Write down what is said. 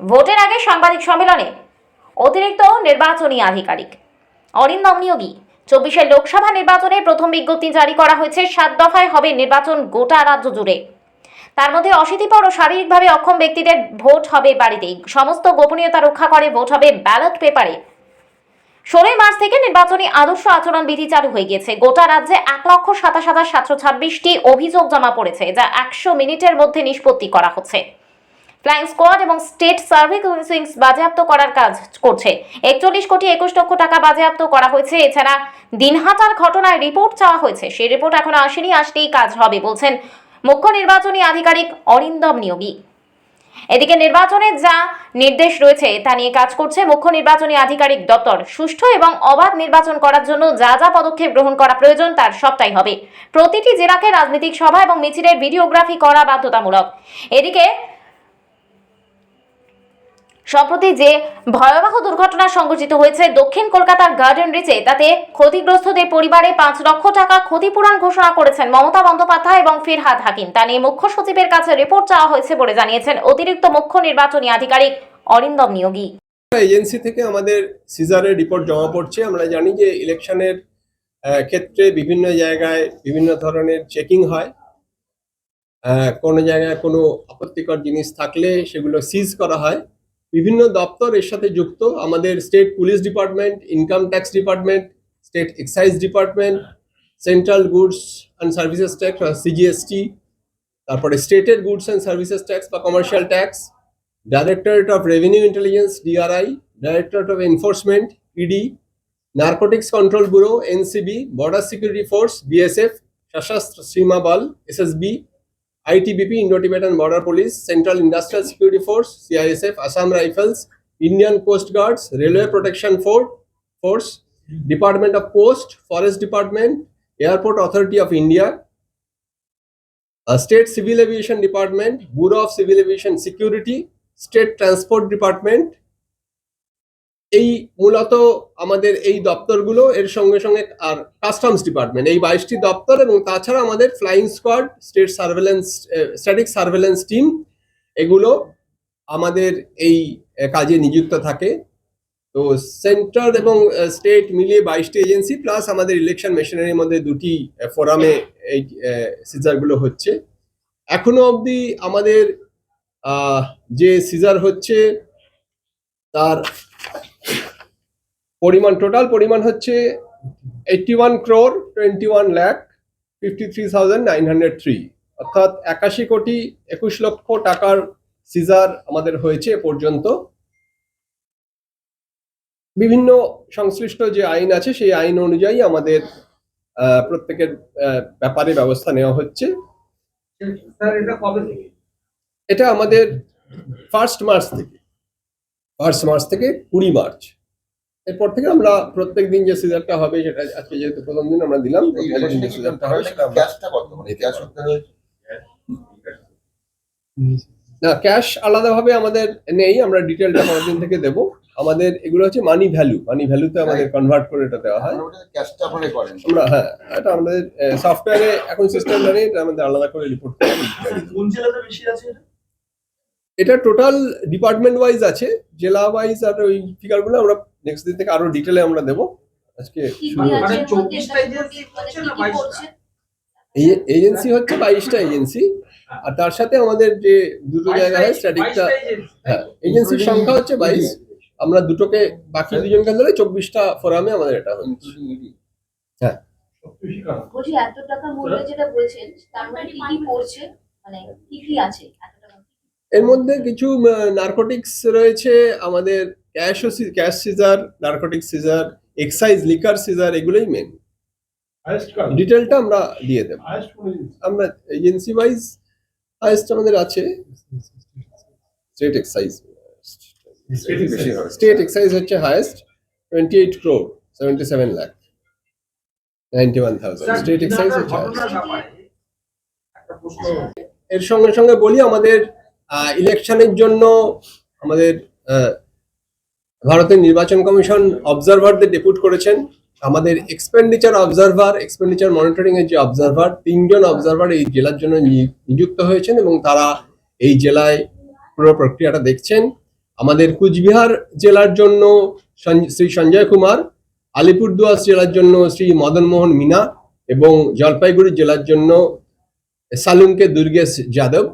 ভোটের আগে সাংবাদিক সম্মেলনে অতিরিক্ত নির্বাচনী আধিকারিক। অরিন্দম নিয়োগী, চব্বিশের লোকসভা নির্বাচনে প্রথম বিজ্ঞপ্তি জারি করা হয়েছে, সাত দফায় হবে নির্বাচন গোটা রাজ্য জুড়ে। তার মধ্যে অশীতিপর ও শারীরিকভাবে অক্ষম ব্যক্তিদের ভোট হবে বাড়িতেই। সমস্ত গোপনীয়তা রক্ষা করে ভোট হবে ব্যালট পেপারে। ষোলোই মার্চ থেকে নির্বাচনী আদর্শ আচরণ বিধি চালু হয়ে গিয়েছে। গোটা রাজ্যে এক লক্ষ সাতাশ হাজার সাতশো ছাব্বিশটি অভিযোগ জমা পড়েছে, যা একশো মিনিটের মধ্যে নিষ্পত্তি করা হচ্ছে। ফ্লাইং স্কোয়াড এবং স্টেট সার্ভিস বাজেয়াপ্ত করার কাজ করছে। একচল্লিশ কোটি একুশ লক্ষ টাকা বাজেয়াপ্ত করা হয়েছে। এছাড়া দিনহাটার ঘটনায় রিপোর্ট চাওয়া হয়েছে। সেই রিপোর্ট এখনও আসেনি আসলেই কাজ হবে বলছেন মুখ্য নির্বাচনী আধিকারিক অরিন্দম নিয়োগী। এদিকে নির্বাচনের যা নির্দেশ রয়েছে তা নিয়ে কাজ করছে মুখ্য নির্বাচনী আধিকারিক দপ্তর। সুষ্ঠু এবং অবাধ নির্বাচন করার জন্য যা যা পদক্ষেপ গ্রহণ করা প্রয়োজন তার সবটাই হবে। প্রতিটি জেলাকে রাজনৈতিক সভা এবং মিছিলের ভিডিওগ্রাফি করা বাধ্যতামূলক। এদিকে সম্প্রতি যে ভয়াবহ দুর্ঘটনা সংঘটিত হয়েছে দক্ষিণ কলকাতার গার্ডেন রিচে, তাতে ক্ষতিগ্রস্তদের পরিবারে পাঁচ লক্ষ টাকা ক্ষতিপূরণ ঘোষণা করেছেন মমতা বন্দ্যোপাধ্যায় এবং ফিরহাদ হাকিম। তা নিয়ে মুখ্য সচিবের কাছে রিপোর্ট চাওয়া হয়েছে বলে জানিয়েছেন অতিরিক্ত মুখ্য নির্বাচনী আধিকারিক অরিন্দম নিয়োগী। এজেন্সি থেকে আমাদের সিজারের রিপোর্ট জমা পড়ছে। আমরা জানি যে ইলেকশনের ক্ষেত্রে বিভিন্ন জায়গায় বিভিন্ন ধরনের চেকিং হয়। কোনো জায়গায় কোনো আপত্তিকর জিনিস থাকলে সেগুলো সিজ করা হয়। বিভিন্ন দপ্তর এর সাথে যুক্ত। আমাদের state police department income tax department state excise department central goods and services tax CGST তারপরে স্টেটের গুডস অ্যান্ড সার্ভিসেস ট্যাক্স বা commercial tax directorate of revenue intelligence DRI directorate of enforcement ED narcotics control bureau NCB border security force BSF Sashastra Seema Bal SSB ITBP Indo-Tibetan Border Police, Central Industrial Security Force CISF, Assam Rifles, Indian Coast Guards, Railway Protection For- Force, Department of Post, Forest Department, Airport Authority of India, uh, State Civil Aviation Department, Bureau of Civil Aviation Security, state transport department এই মূলত আমাদের এই দপ্তরগুলো, এর সঙ্গে সঙ্গে আর customs department এই বাইশটি দপ্তর এবং তাছাড়া আমাদের flying squad state surveillance static surveillance team এগুলো আমাদের এই কাজে নিযুক্ত থাকে। তো সেন্টার এবং স্টেট মিলিয়ে বাইশটি এজেন্সি প্লাস আমাদের ইলেকশন মেশিনারির মধ্যে দুটি ফোরামে এই সিজারগুলো হচ্ছে। এখনও অবধি আমাদের যে সিজার হচ্ছে, তার পরিমাণ টোটাল পরিমাণ হচ্ছে eighty one crore twenty one lakh fifty three thousand nine hundred three অর্থাৎ একাশি কোটি একুশ লক্ষ টাকার সিজার আমাদের হয়েছে এ পর্যন্ত। বিভিন্ন সংশ্লিষ্ট যে আইন আছে সেই আইন অনুযায়ী আমাদের আহ, প্রত্যেকের ব্যাপারে ব্যবস্থা নেওয়া হচ্ছে। এটা আমাদের ফার্স্ট মার্চ থেকে। ফার্স্ট মার্চ থেকে কুড়ি মার্চ এরপর থেকে আমরা প্রত্যেক দিন যে সিজারটা হবে সেটা আজকে যেহেতু প্রথম দিন আমরা দিলাম প্রত্যেক যে সিজারটা হবে সেটা ক্যাশটা কত মানে ক্যাশ না ক্যাশ আলাদাভাবে আমাদের নেই আমরা ডিটেলটা পরের দিন থেকে দেবো। আমাদের এগুলো হচ্ছে মানি ভ্যালু মানি ভ্যালুতে আমাদের কনভার্ট করে এটা দেওয়া হয়। ক্যাশটা আপনারা করেন। আমরা হ্যাঁ এটা আমাদের সফটওয়্যারে এখন সিস্টেম জানি এটা আমাদের আলাদা করে রিপোর্ট করে কোন জেলাতে বেশি আছে এটা? এটা টোটাল ডিপার্টমেন্ট ওয়াইজ আছে। জেলা ওয়াইজ আর ওই ফিগারগুলো আমরা নেক্সট দিন থেকে আরও ডিটেলে আমরা দেবো। আজকে শুরু মানে চব্বিশটা এজেন্সি হচ্ছে বাইশটা? এজেন্সি আর তার সাথে আমাদের যে দুটো জায়গায় হয় স্ট্যাটিকটা হ্যাঁ এজেন্সির সংখ্যা হচ্ছে বাইশ। আমরা দুটোকে বাকি দুজনকে ধরে চব্বিশটা ফোরামে আমাদের এটা হচ্ছে। বলছি এত টাকা মূল্য যেটা বলছেন তার মধ্যে কি কি পড়ছে? মানে কি কি আছে? এর মধ্যে কিছু নার্কোটিক্স রয়েছে আমাদের cash cash seizure narcotic seizure excise liquor seizure এগুলোই মেন ডিটেলটা আমরা দিয়ে দেবো। আমরা এজেন্সি ওয়াইজ হাইস্ট আমাদের আছে স্টেট এক্সাইজ স্টেট এক্সাইজ হচ্ছে highest twenty eight crore seventy seven lakh ninety one thousand state excise হচ্ছে এর সঙ্গে সঙ্গে বলি আমাদের ইলেকশনের জন্য আমাদের ভারতের নির্বাচন কমিশন অবজারভারদের ডেপুট করেছেন। আমাদের এক্সপেন্ডিচার অবজারভার এক্সপেন্ডিচার মনিটরিং এর যে অবজারভার তিনজন অবজারভার এই জেলার জন্য নিযুক্ত হয়েছেন এবং তারা এই জেলায় পুরো প্রক্রিয়াটা দেখছেন। আমাদের কুচবিহার জেলার জন্য শ্রী সঞ্জয় কুমার, আলিপুরদুয়ার জেলার জন্য শ্রী মদন মোহন মিনা এবং জলপাইগুড়ি জেলার জন্য সালুমকে দুর্গেশ যাদব।